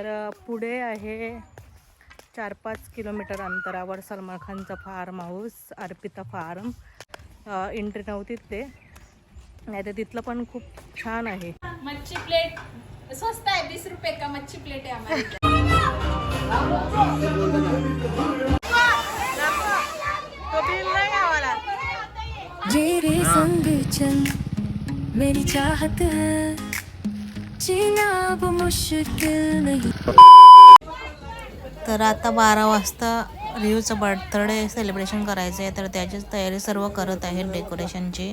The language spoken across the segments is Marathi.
तर पुढे आहे चार पाच किलोमीटर अंतरावर सलमान खानचा farm house Arpita farm. Entry नव्हती ते नाही तर तिथलं पण खूप छान आहे. मच्छी प्लेट स्वस्त आहे बीस रुपये का मच्छी प्लेट आहे मेरे संग चल मेरी चाहत है। अब मुश्किल नहीं। तर आता बारा वाजता रियूचं बर्थडे सेलिब्रेशन करायचं आहे तर त्याचीच तयारी सर्व करत आहेत डेकोरेशनची.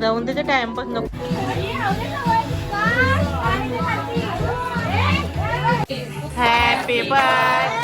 राहून त्याच्या टाइमपास नको हॅपी बर्थडे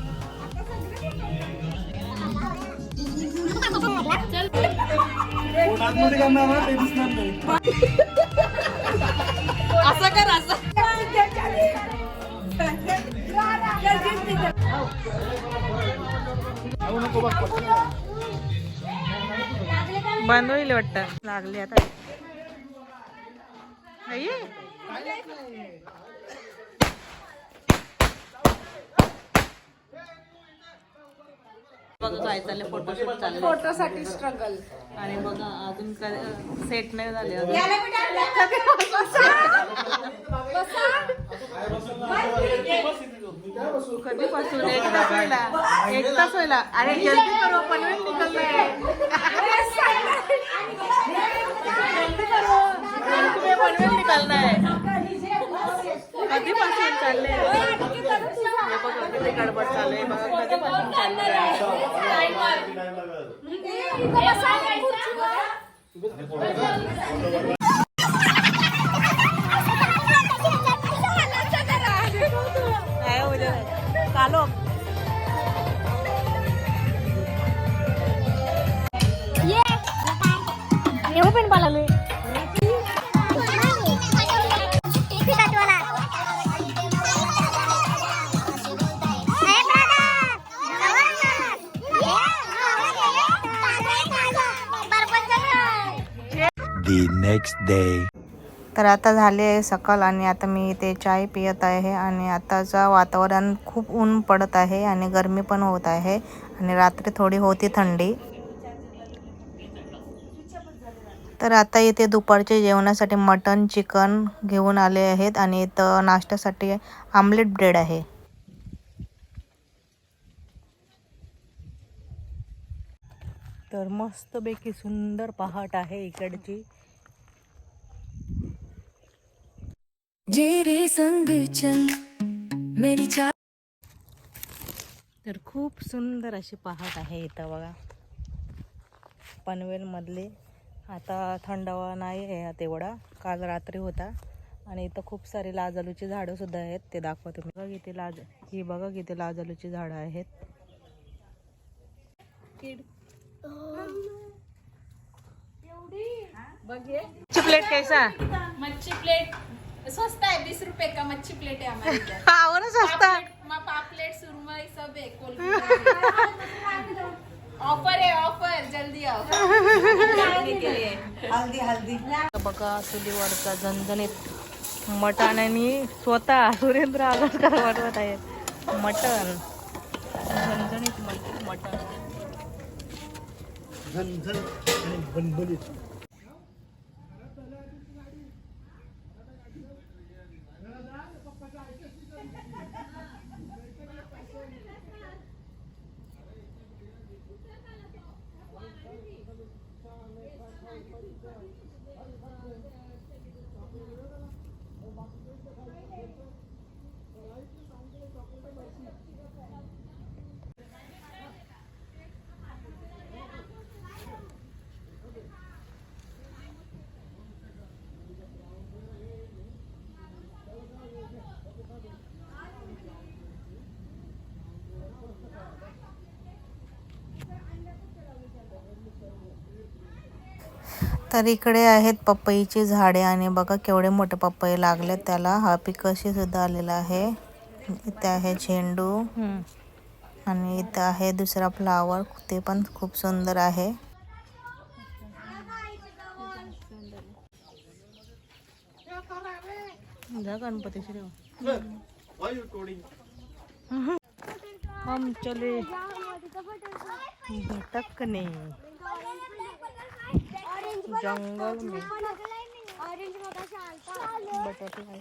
असं कर असं. बंद होईल वाटतं. लागले आता. आई बघा काय चाललंय. फोटोशूट चाललंय. फोटोसाठी स्ट्रगल आणि बघा अजून सेट नाही झाले. अजून. कधीपासून? एक तास होईला एक तास होईला अरे जल्दी करो पनवेल है करो. तुम्हें पनवेल है कधीपासून चालले हे बघा किती गडबड चालू आहे बघा कधीपासून चालले काय नेक्स्ट डे तर आता झाले आहे सकाळ आणि आता मी इथे चाय पियत आहे आणि आताचं वातावरण खूप ऊन पडत आहे आणि गरमी पण होत आहे आणि रात्री थोडी होती थंडी. तर आता इथे दुपारचे जेवणासाठी मटन चिकन घेऊन आले आहेत आणि इथं नाश्त्यासाठी आमलेट ब्रेड आहे. तर मस्तपैकी सुंदर पहाट आहे इकडची. जे रे संग चल मेरी चाह तर खूप सुंदर अशी पहाट आहे इथं बघा. पनवेलमधले. आता थंडावा नाही आहे तेवढा. काल रात्री होता. आणि इथं खूप सारी लाजालूची झाडं सुद्धा आहेत ते दाखवा तुम्ही. बघा इथे लाज ही बघा किती लाजालूची झाडं आहेत. प्लेट कैसा? मच्छी प्लेट. स्वस्त है बीस रुपए का मच्छी प्लेट है हमारे इधर हाँ ना सस्ता पापलेट मा- पापलेट सुरमई सब है ऑफर है ऑफर जल्दी आओ. के लिए बघा चुलीवरचा झणझणीत मटण आणि स्वतः सुरेंद्र आगरकर बनवत आहेत मटण. झणझणीत मट- मटण doing? तर इकडे आहेत पपईची झाडे आणि बघा केवढे मोठे पपई लागले. त्याला हा पिकशी सुद्धा आलेला आहे. इथे आहे झेंडू हम्म. आणि इथं आहे दुसरा फ्लावर. ते पण खूप सुंदर आहे. हम चले भटकने जंगल में। Butterfly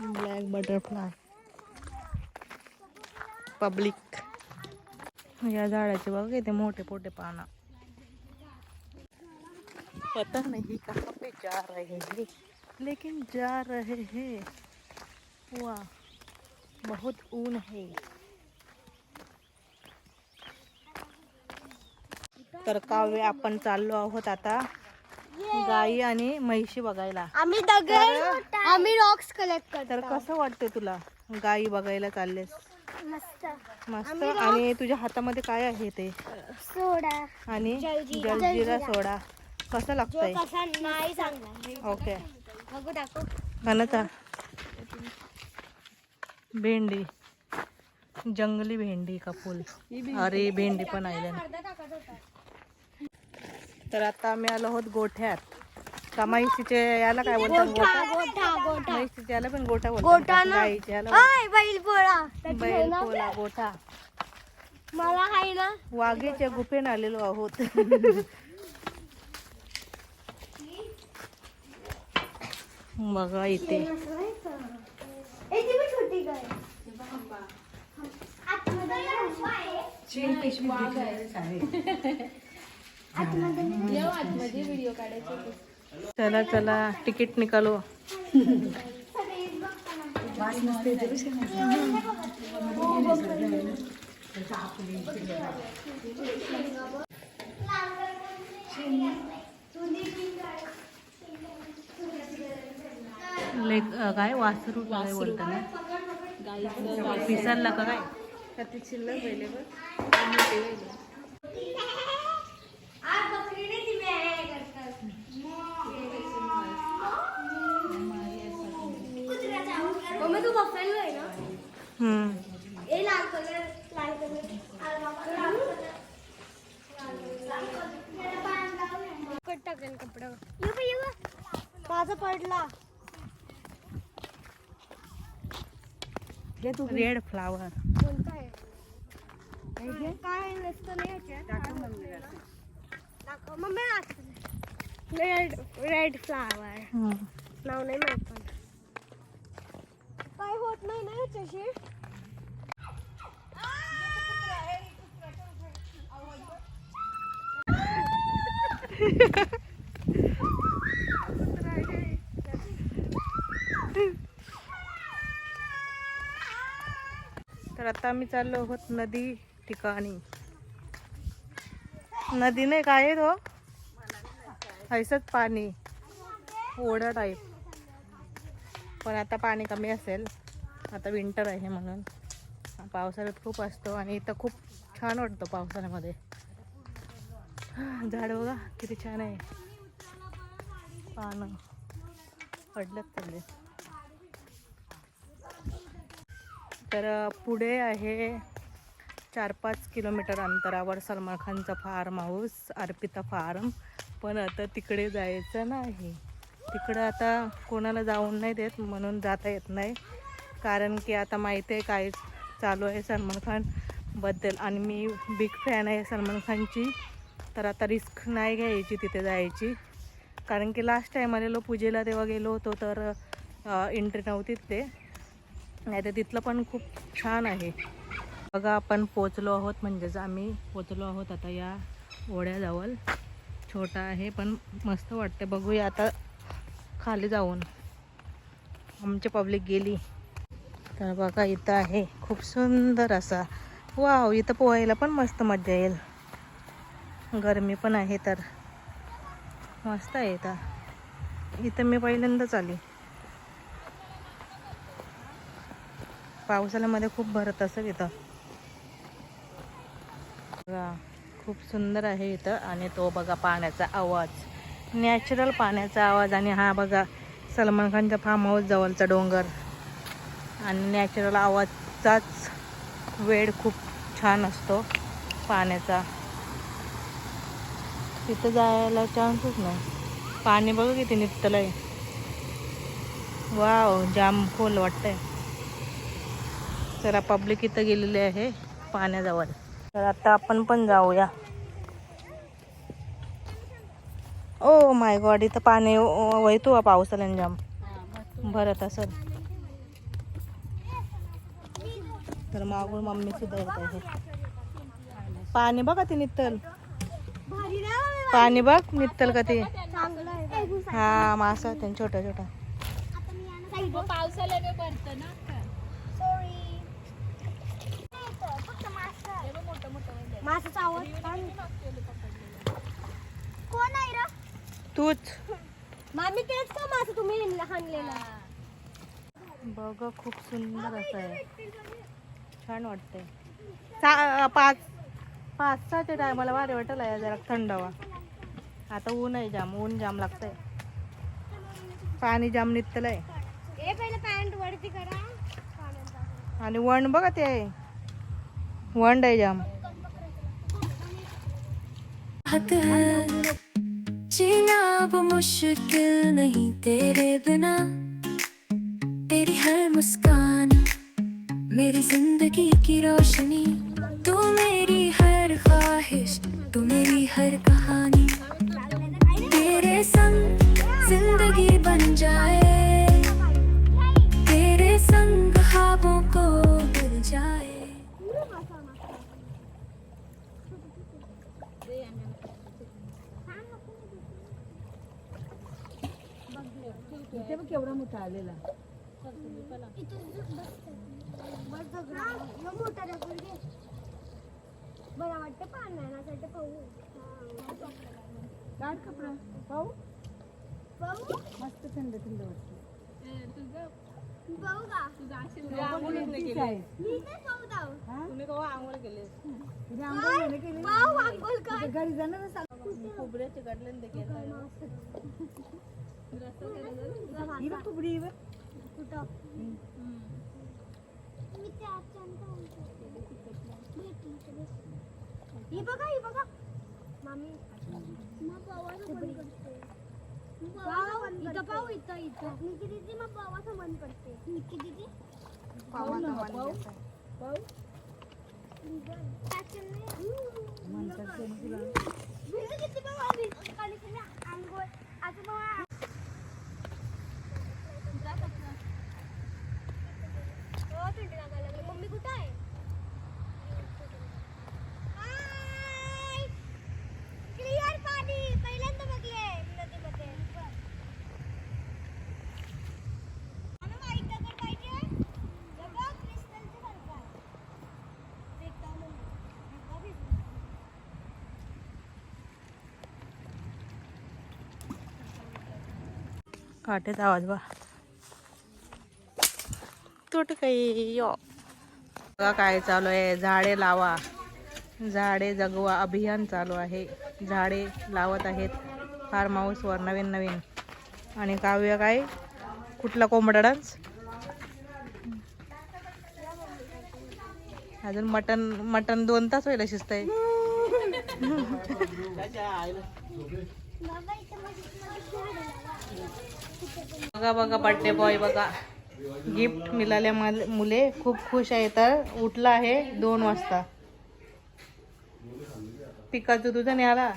black butterfly public. या झाडाचे बघ किती मोठे मोठे पाना। पता नहीं कहाँ पे जा रहे हैं। लेकिन जा रहे हैं। वाह बहुत ऊन है। तर काव्य आपण चाललो आहोत आता गाई आणि म्हैशी बघायला. आम्ही दगड आम्ही रॉक्स कलेक्ट तर कसं वाटतंय तुला गाई बघायला चाललेस? मस्त. मस्त. आणि तुझ्या हातामध्ये काय आहे ते? सोडा. आणि जलजीरा. सोडा. कसं लागतंय? कसा नाही चांगला. ओके. घनता भेंडी. जंगली भेंडी का फुल? अरे भेंडी पण आहे तर आता आम्ही आलो आहोत गोठ्यात. का म्हैशीचे याला काय बोलतात? गोठा गोठा? गोठा म्हैशीचे याला पण गोठा गोठा बोलतात ना. गाईचे याला हाय बैल पोळा. बैल पोला गोठा. मला हाय ना. वाघेच्या गुफेन आलेलो आहोत. बघा इथे. छोटी गाय चला चला तिकीट निकालो. लेक काय? वासरू काय बोलता ना? पिसाला का काय? मम्मी टाकेल कपड्यावर माझा पडला रेड फ्लावर कोणता आहे काय नसतं नाही याच्यात दाखव मम्मी रेड रेड फ्लावर नाव नाही माहीत पण. काय होत नाही ना याच्याशी? तर आता आम्ही चाललो आहोत नदी ठिकाणी. नदी नाही काय आहे तो? हैसच पाणी. ओढा टाईप पण आता पाणी कमी असेल. आता विंटर आहे म्हणून. पावसाळ्यात खूप असतो आणि इथं खूप छान वाटतं पावसाळ्यामध्ये. झाड बघा किती छान आहे. पानं. पडलं पडले. तर पुढे आहे चार पाच किलोमीटर अंतरावर सलमान खानचा फार्म हाऊस अर्पिता फार्म. पण आता तिकडे जायचं नाही. तिकडं आता कोणाला जाऊन नाही देत म्हणून जाता येत नाही. कारण की आता माहिती आहे काय चालू आहे सलमान खानबद्दल. आणि मी बिग फॅन आहे सलमान खानची. तर आता रिस्क नाही घ्यायची तिथे जायची. कारण की लास्ट टाईम आलेलो पूजेला तेव्हा गेलो होतो तर एंट्री नव्हती ते नाही तर तिथलं पण खूप छान आहे. बघा आपण पोचलो आहोत म्हणजेच आम्ही पोचलो आहोत आता या ओढ्याजवळ. छोटा आहे पण मस्त वाटते बघूया आता खाली जाऊन. आमची पब्लिक गेली. तर बघा इथं आहे. खूप सुंदर असा. वाव इथं पोहायला पण मस्त मजा येईल. गरमी पण आहे तर. मस्त आहे इथं. इथं मी पहिल्यांदाच आली. पावसाळ्यामध्ये खूप भरत असत इथं. बघा खूप सुंदर आहे इथं आणि तो बघा पाण्याचा आवाज. नॅचरल पाण्याचा आवाज आणि हा बघा सलमान खानच्या फार्म हाऊस जवळचा डोंगर. आणि नॅचरल आवाजचाच वेळ खूप छान असतो पाण्याचा. तिथं जायला चान्सच नाही. पाणी बघा किती निघतलं आहे वाव जाम खोल वाटतंय. चला पब्लिक इथं गेलेली आहे पाण्याजवळ. तर आता आपण पण जाऊया. ओ माय गॉड इथं पाणी वैतो पावसाळ्याने जाम. भरत असत तर मागून मम्मी सुद्धा येत आहे. पाणी बघा ते निघतल पाणी बघ नित्तल का ते. हा मासा ते छोटा छोटा. भरतं ना सॉरी फक्त मासाचा आवाज कोण आहे रे तूच. मामी तेच का मासा तुम्ही हाणलेला? बघ खूप सुंदर असं आहे. छान वाटतंय. पाच पाच सहाच्या टायमाला भारी वाटेल जरा थंड हवा. आता ऊन आहे जाम ऊन जाम लागतंय. पाणी जाम निघतलं आहे ए पहिले पॅन्ट वरती करा. पाण्याचा आणि वण बघा ते. वंड आहे जाम. है जीना अब मुश्किल नहीं तेरे बिना। तेरी हर मुस्कान मेरी जिंदगी की रोशनी। तू मेरी हर ख्वाहिश तू मेरी हर कहानी। ज़िंदगी बन जाए। तेरे संग ख्वाबों को मिल जाए। मोठा दगड घे बरं वाटतं पाण्यासाठी पाहू. काढ कपडा पाहू. मस्त थंड थंड वाटतं घरी जाणार खोबऱ्याचे काढले ते खोबरी कुठं मी ते ही बघा ही बघा. मामी. मग पावाचं पाव इथं पाव इथं इथं. निकी दीदी मग पावाचं बंद करते. निकी दीदी किती पाव आली आणि तुम्ही आंघोळ आता मग हो, थंडी लागायला लागली. मम्मी कुठं आहे क्लिअर पाणी पहिल्यांदा फाटेचा आवाज बा तुट काही यो काय चालू आहे. झाडे लावा. झाडे जगवा. अभियान चालू आहे. झाडे लावत आहेत. फार्म हाऊसवर नवीन नवीन. आणि काव्य काय? कुठला कोंबडा डान्स अजून मटन मटन दोन तास व्हायला शिजत आहे. बघा बघा बर्थडे बॉय बघा. गिफ्ट मिळाले मुले खूप खुश आहे. तर उठला आहे दोन वाजता. पिकाचं तुझं नाही आला.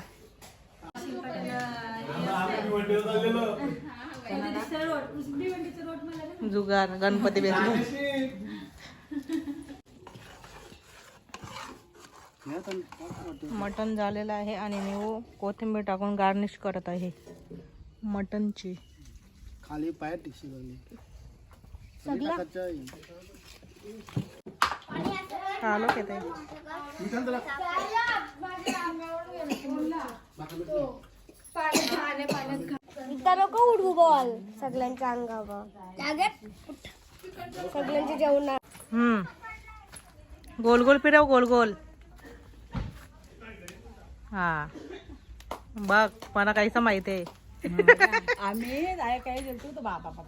जुगार गणपती बेसलो मटन झालेलं आहे आणि मी कोथिंबीर टाकून गार्निश करत आहे. मटनची खाली पाय टिकशी आलो की ते इथं नको उडवू बॉल. सगळ्यांच्या अंगावर. सगळ्यांचे जेवण हम्म. गोल गोल फिरव गोल गोल. हा. बघ मला काहीच माहिती आहे. आम्ही काय काय गेलो तर बाबा बापा